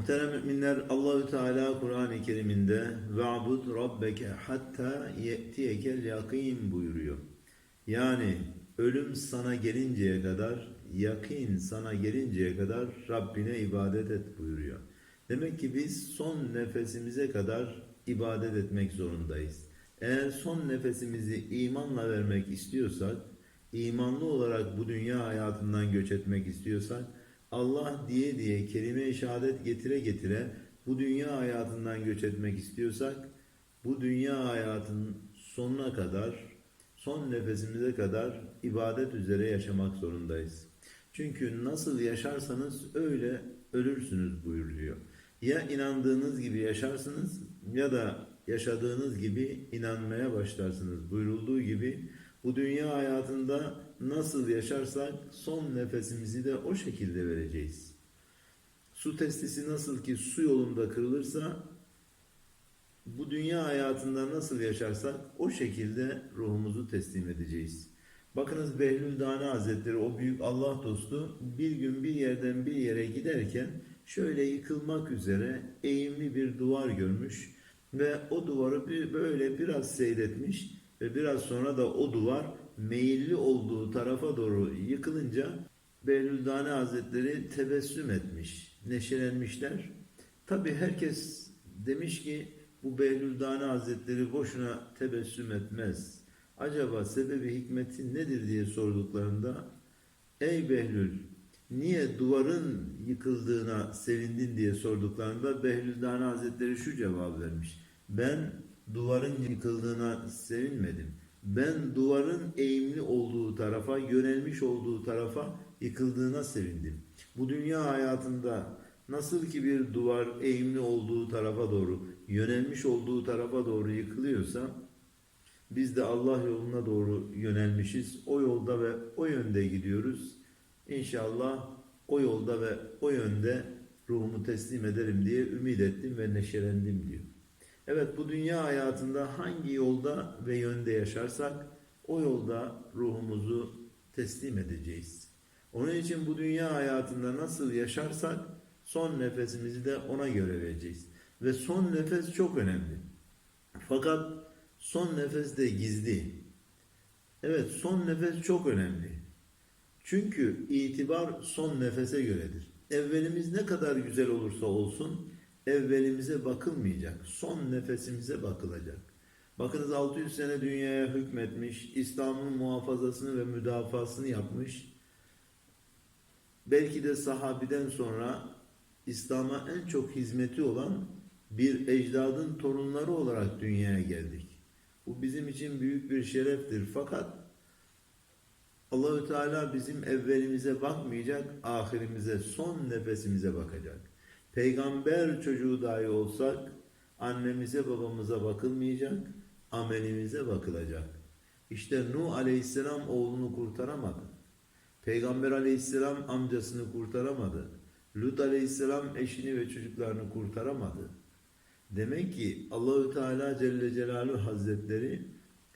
Muhterem müminler Allahü Teala Kur'an-ı Kerim'inde "Ve'bud rabbeke hatta ye'tiyekel yakin" buyuruyor. Yani ölüm sana gelinceye kadar, yakin sana gelinceye kadar Rabbine ibadet et buyuruyor. Demek ki biz son nefesimize kadar ibadet etmek zorundayız. Eğer son nefesimizi imanla vermek istiyorsak, imanlı olarak bu dünya hayatından göç etmek istiyorsak, Allah diye diye kelime-i şehadet getire getire bu dünya hayatından göç etmek istiyorsak, bu dünya hayatının sonuna kadar, son nefesimize kadar ibadet üzere yaşamak zorundayız. Çünkü nasıl yaşarsanız öyle ölürsünüz buyuruluyor. Ya inandığınız gibi yaşarsınız ya da yaşadığınız gibi inanmaya başlarsınız. Buyurulduğu gibi bu dünya hayatında nasıl yaşarsak son nefesimizi de o şekilde vereceğiz. Su testisi nasıl ki su yolunda kırılırsa bu dünya hayatında nasıl yaşarsak o şekilde ruhumuzu teslim edeceğiz. Bakınız Behlül Dane Hazretleri o büyük Allah dostu bir gün bir yerden bir yere giderken şöyle yıkılmak üzere eğimli bir duvar görmüş ve o duvarı böyle biraz seyretmiş ve biraz sonra da o duvar meyilli olduğu tarafa doğru yıkılınca Behlül Dane Hazretleri tebessüm etmiş, neşelenmişler. Tabi herkes demiş ki bu Behlül Dane Hazretleri boşuna tebessüm etmez. Acaba sebebi hikmeti nedir diye sorduklarında Ey Behlül niye duvarın yıkıldığına sevindin diye sorduklarında Behlül Dane Hazretleri şu cevap vermiş. Ben duvarın yıkıldığına sevinmedim. Ben duvarın eğimli olduğu tarafa, yönelmiş olduğu tarafa yıkıldığına sevindim. Bu dünya hayatında nasıl ki bir duvar eğimli olduğu tarafa doğru, yönelmiş olduğu tarafa doğru yıkılıyorsa, biz de Allah yoluna doğru yönelmişiz. O yolda ve o yönde gidiyoruz. İnşallah o yolda ve o yönde ruhumu teslim ederim diye ümit ettim ve neşelendim diyor. Evet bu dünya hayatında hangi yolda ve yönde yaşarsak o yolda ruhumuzu teslim edeceğiz. Onun için bu dünya hayatında nasıl yaşarsak son nefesimizi de ona göre vereceğiz. Ve son nefes çok önemli. Fakat son nefes de gizli. Evet son nefes çok önemli. Çünkü itibar son nefese göredir. Evvelimiz ne kadar güzel olursa olsun evvelimize bakılmayacak. Son nefesimize bakılacak. Bakınız 600 sene dünyaya hükmetmiş, İslam'ın muhafazasını ve müdafasını yapmış. Belki de sahabiden sonra İslam'a en çok hizmeti olan bir ecdadın torunları olarak dünyaya geldik. Bu bizim için büyük bir şereftir. Fakat Allahü Teala bizim evvelimize bakmayacak, ahirimize, son nefesimize bakacak. Peygamber çocuğu dahi olsak annemize babamıza bakılmayacak, amelimize bakılacak. İşte Nuh aleyhisselam oğlunu kurtaramadı. Peygamber aleyhisselam amcasını kurtaramadı. Lut aleyhisselam eşini ve çocuklarını kurtaramadı. Demek ki Allahü Teala Celle Celaluhu Hazretleri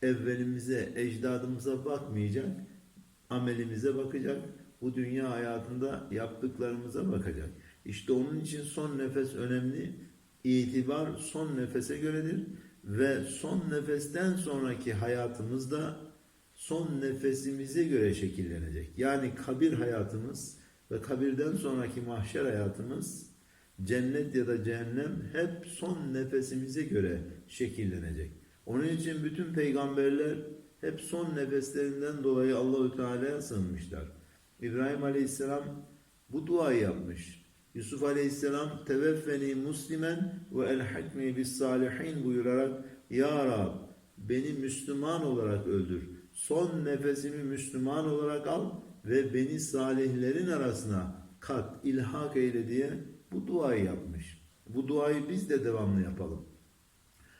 evvelimize, ecdadımıza bakmayacak, amelimize bakacak, bu dünya hayatında yaptıklarımıza bakacak. İşte onun için son nefes önemli. İtibar son nefese göredir ve son nefesten sonraki hayatımız da son nefesimize göre şekillenecek. Yani kabir hayatımız ve kabirden sonraki mahşer hayatımız cennet ya da cehennem hep son nefesimize göre şekillenecek. Onun için bütün peygamberler hep son nefeslerinden dolayı Allahü Teala'ya sığınmışlar. İbrahim Aleyhisselam bu duayı yapmış. Yusuf Aleyhisselam teveffeni muslimen ve elhakni bis salihin buyurarak Ya Rab beni Müslüman olarak öldür. Son nefesimi Müslüman olarak al ve beni salihlerin arasına kat, ilhak eyle diye bu duayı yapmış. Bu duayı biz de devamlı yapalım.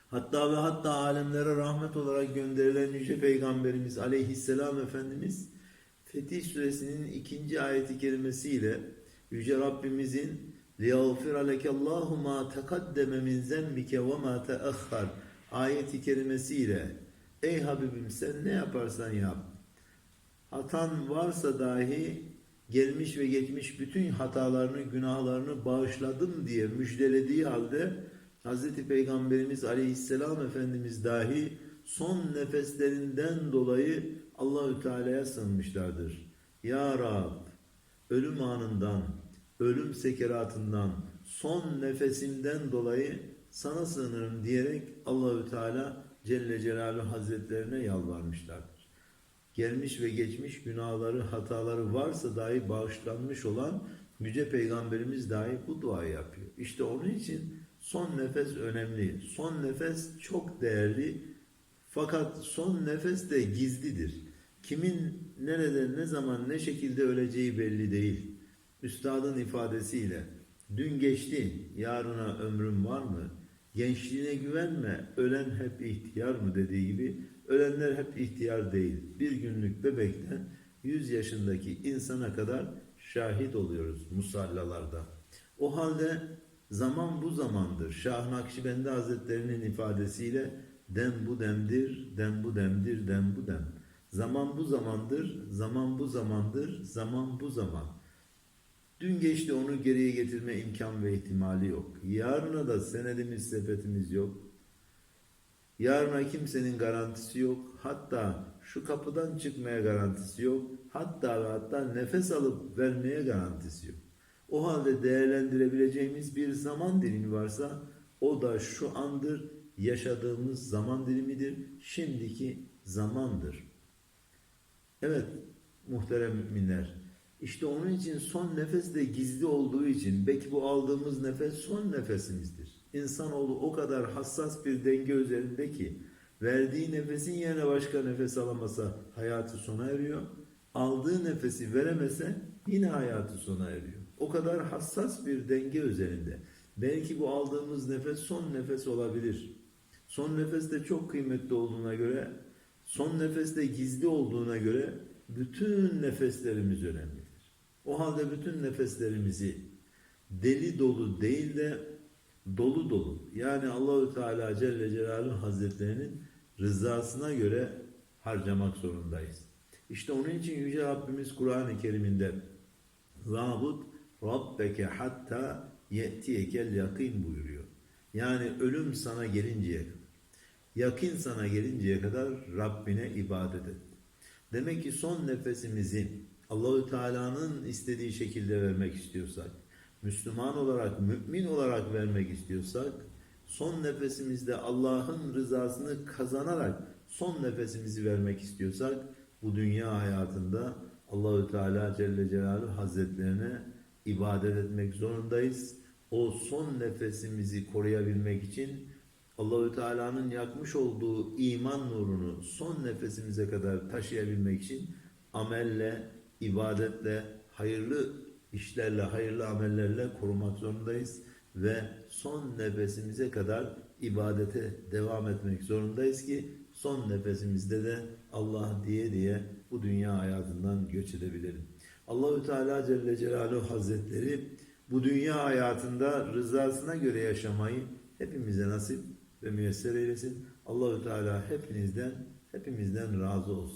Hatta ve hatta alemlere rahmet olarak gönderilen Yüce Peygamberimiz Aleyhisselam Efendimiz Fetih Suresinin ikinci ayeti kerimesiyle Yüce Rabbimizin لِيَغْفِرَ لَكَ اللّٰهُ مَا تَقَدَّمَ مِنْ زَنْبِكَ وَمَا تَأَخَّرْ ayeti kerimesiyle Ey Habibim sen ne yaparsan yap. Hatan varsa dahi gelmiş ve geçmiş bütün hatalarını, günahlarını bağışladım diye müjdelediği halde Hz. Peygamberimiz Aleyhisselam Efendimiz dahi son nefeslerinden dolayı Allahü Teala'ya sığınmışlardır. Ya Rab, ölüm anından, ölüm sekeratından, son nefesimden dolayı sana sığınırım diyerek Allahü Teala Celle Celaluhu Hazretlerine yalvarmışlardır. Gelmiş ve geçmiş günahları, hataları varsa dahi bağışlanmış olan Yüce Peygamberimiz dahi bu duayı yapıyor. İşte onun için son nefes önemli. Son nefes çok değerli. Fakat son nefes de gizlidir. Kimin nerede, ne zaman, ne şekilde öleceği belli değil. Üstadın ifadesiyle dün geçti, yarına ömrüm var mı? Gençliğine güvenme, ölen hep ihtiyar mı dediği gibi ölenler hep ihtiyar değil. Bir günlük bebekten 100 yaşındaki insana kadar şahit oluyoruz musallalarda. O halde zaman bu zamandır. Şah Nakşibendi Hazretlerinin ifadesiyle dem bu demdir, dem bu demdir, dem bu dem. Zaman bu zamandır, zaman bu zamandır, zaman bu zaman. Dün geçti onu geriye getirme imkan ve ihtimali yok. Yarına da senedimiz, sepetimiz yok. Yarına kimsenin garantisi yok. Hatta şu kapıdan çıkmaya garantisi yok. Hatta ve hatta nefes alıp vermeye garantisi yok. O halde değerlendirebileceğimiz bir zaman dilimi varsa o da şu andır, yaşadığımız zaman dilimidir, şimdiki zamandır. Evet muhterem müminler, işte onun için son nefes de gizli olduğu için belki bu aldığımız nefes son nefesimizdir. İnsanoğlu o kadar hassas bir denge üzerinde ki verdiği nefesin yerine başka nefes alamasa hayatı sona eriyor. Aldığı nefesi veremese yine hayatı sona eriyor. O kadar hassas bir denge üzerinde. Belki bu aldığımız nefes son nefes olabilir. Son nefes de çok kıymetli olduğuna göre, son nefes de gizli olduğuna göre bütün nefeslerimiz önemlidir. O halde bütün nefeslerimizi deli dolu değil de dolu dolu yani Allahü Teala Celle Celaluhu Hazretlerinin rızasına göre harcamak zorundayız. İşte onun için Yüce Rabbimiz Kur'an-ı Kerim'inde Vâbud Rabbeke hatta ye'tiyekel yakin buyuruyor. Yani ölüm sana gelinceye kadar, yakin sana gelinceye kadar Rabbine ibadet et. Demek ki son nefesimizi Allahü Teala'nın istediği şekilde vermek istiyorsak, Müslüman olarak, mümin olarak vermek istiyorsak, son nefesimizde Allah'ın rızasını kazanarak son nefesimizi vermek istiyorsak, bu dünya hayatında Allahü Teala Celle Celaluhu Hazretlerine ibadet etmek zorundayız. O son nefesimizi koruyabilmek için Allahü Teala'nın yakmış olduğu iman nurunu son nefesimize kadar taşıyabilmek için amelle, ibadetle, hayırlı işlerle, hayırlı amellerle korumak zorundayız ve son nefesimize kadar ibadete devam etmek zorundayız ki son nefesimizde de Allah diye diye bu dünya hayatından göç edebilelim. Allahü Teala Celle Celaluhu Hazretleri bu dünya hayatında rızasına göre yaşamayı hepimize nasip ve müyesser eylesin. Allahü Teala hepinizden hepimizden razı olsun.